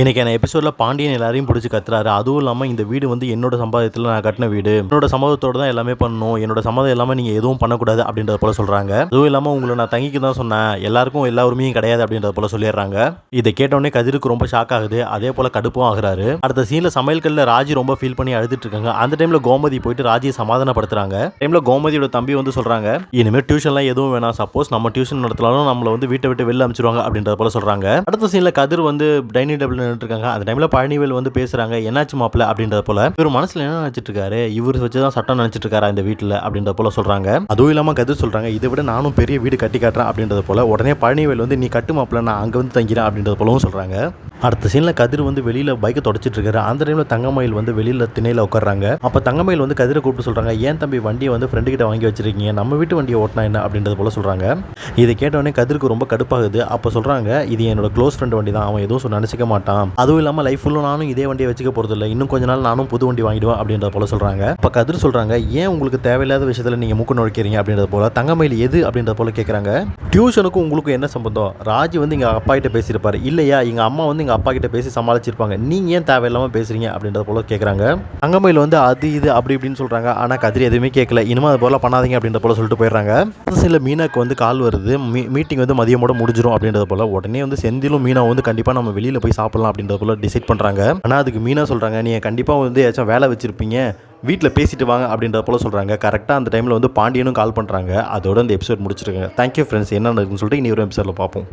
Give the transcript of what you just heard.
இன்னைக்கு எபிசோடில் பாண்டியன் எல்லாரையும் பிடிச்சி கத்துறாரு. அதுவும் இல்லாமல் இந்த வீடு வந்து என்னோட சம்பாதத்தில் நான் கட்டின வீடு. என்னோட சம்மதத்தோட தான் எல்லாமே பண்ணணும். என்னோட சம்மதம் இல்லாமல் நீங்கள் எதுவும் பண்ணக்கூடாது அப்படின்றத போல சொல்கிறாங்க அதுவும் இல்லாமல் உங்களை நான் தங்கிக்கு தான் சொன்னேன். எல்லாருக்கும் எல்லா உரிமையும் கிடையாது அப்படின்றத போல சொல்லிடுறாங்க. இதை கேட்டோடனே கதிருக்கு ரொம்ப ஷாக் ஆகுது. அதே போல் கடுப்பும் ஆகுறாரு. அடுத்த சீனில் சமையல்களில் ராஜி ரொம்ப ஃபீல் பண்ணி அழுதுட்டு இருக்காங்க. அந்த டைமில் கோமதி போயிட்டு ராஜியை சமாதானப்படுத்துறாங்க. டைமில் கோமதியோட தம்பி வந்து சொல்கிறாங்க இனிமேல் டியூஷன்லாம் எதுவும் வேணாம். சப்போஸ் நம்ம டியூஷன் நடத்தினாலும் நம்மளை வந்து வீட்டை விட்டு வெளில அனுப்பிச்சிருவாங்க அப்படின்றத போல சொல்கிறாங்க அடுத்த சீனில் கதிர் வந்து டைனிங் டேபிள் இருக்காங்க அந்த டைமில் பழனிவேல் வந்து பேசுகிறாங்க என்னாச்சு மாப்பிள்ள அப்படின்றத போல இவர் மனசில் என்ன நினச்சிட்டு இருக்காரு இவர் வச்சு தான் சட்டம் நினச்சிட்டு இருக்காரா இந்த வீட்டில் அப்படின்றத போல சொல்கிறாங்க அதுவும் இல்லாமல் கதிர் சொல்கிறாங்க இதை விட நானும் பெரிய வீடு கட்டி காட்டுறேன் அப்படின்றத போல உடனே பழனிவேல் வந்து நீ கட்டு மாப்பிள்ள நான் அங்கே வந்து தங்கிறேன் அப்படின்றத போலவும் சொல்கிறாங்க அடுத்த சீனில் கதிர் வந்து வெளியில் பைக்கை தொடச்சிட்டு இருக்காரு அந்த டைமில் தங்கமயில் வந்து வெளியில் திணையில் உட்கார்றாங்க. அப்போ தங்கமயில் வந்து கதிரை கூப்பிட்டு சொல்கிறாங்க ஏன் தம்பி வண்டியை வந்து ஃப்ரெண்டு கிட்ட வாங்கி வச்சிருக்கீங்க? நம்ம வீட்டு வண்டியை ஓட்டினா என்ன? அப்படின்றது போல சொல்கிறாங்க இதை கேட்டவொடனே கதிருக்கு ரொம்ப கடுப்பாகுது. அப்போ சொல்கிறாங்க இது என்னோட க்ளோஸ் ஃப்ரெண்ட் வண்டி தான். அவன் எதுவும் சொல்ல நினச்சிக்க மாட்டான். அதுவும் இல்லாமல் லைஃப் ஃபுல்லும் நானும் இதே வண்டியை வச்சுக்க போகிறதில்ல இன்னும் கொஞ்ச நாள் நானும் புது வண்டி வாங்கிடுவேன். அப்படின்றத போல சொல்கிறாங்க அப்போ கதிர் சொல்கிறாங்க ஏன் உங்களுக்கு தேவையில்லாத விஷயத்தில் நீங்கள் மூக்கு நுழைக்கிறீங்க? அப்படின்றது போல தங்கமயில் எது? அப்படின்றத போல கேட்குறாங்க டியூஷனுக்கும் உங்களுக்கும் என்ன சம்பந்தம்? ராஜி வந்து எங்கள் அப்பா கிட்ட பேசியிருப்பார். இல்லையா எங்கள் அம்மா வந்து எங்கள் அப்பா கிட்ட பேசி சமாளிச்சிருப்பாங்க. நீங்கள் ஏன் தேவையில்லாமல் பேசுறீங்க அப்படின்றத போல கேட்குறாங்க தங்கமயில் வந்து அது இது அப்படி இப்படின்னு சொல்கிறாங்க ஆனால் கதிர் எதுவுமே கேட்கல இனிமே அது போல பண்ணாதீங்க அப்படின்ற போல சொல்லிட்டு போயிடுறாங்க. சில மீனாக்கு வந்து கால் வருது. மீ மீட்டிங் வந்து மதியமோட முடிஞ்சிடும் அப்படின்றது போல. உடனே வந்து செந்திலும் மீனா வந்து கண்டிப்பாக நம்ம வெளியில் போய் சாப்பிடலாம் அப்படின்றது போல டிசைட் பண்ணுறாங்க ஆனால் அதுக்கு மீனா சொல்கிறாங்க நீங்கள் கண்டிப்பாக வந்து ஏதாச்சும் வேலை வச்சிருப்பீங்க. வீட்டில் பேசிட்டு வாங்க அப்படின்றத போல சொல்கிறாங்க கரெக்டாக அந்த டைமில் வந்து பாண்டியனும் கால் பண்ணுறாங்க அதோட இந்த எபிசோட் முடிச்சிருக்காங்க. தேங்க்யூ ஃப்ரெண்ட்ஸ் என்ன இருக்குன்னு சொல்லிட்டு இனி ஒரு எபிசோடில் பார்ப்போம்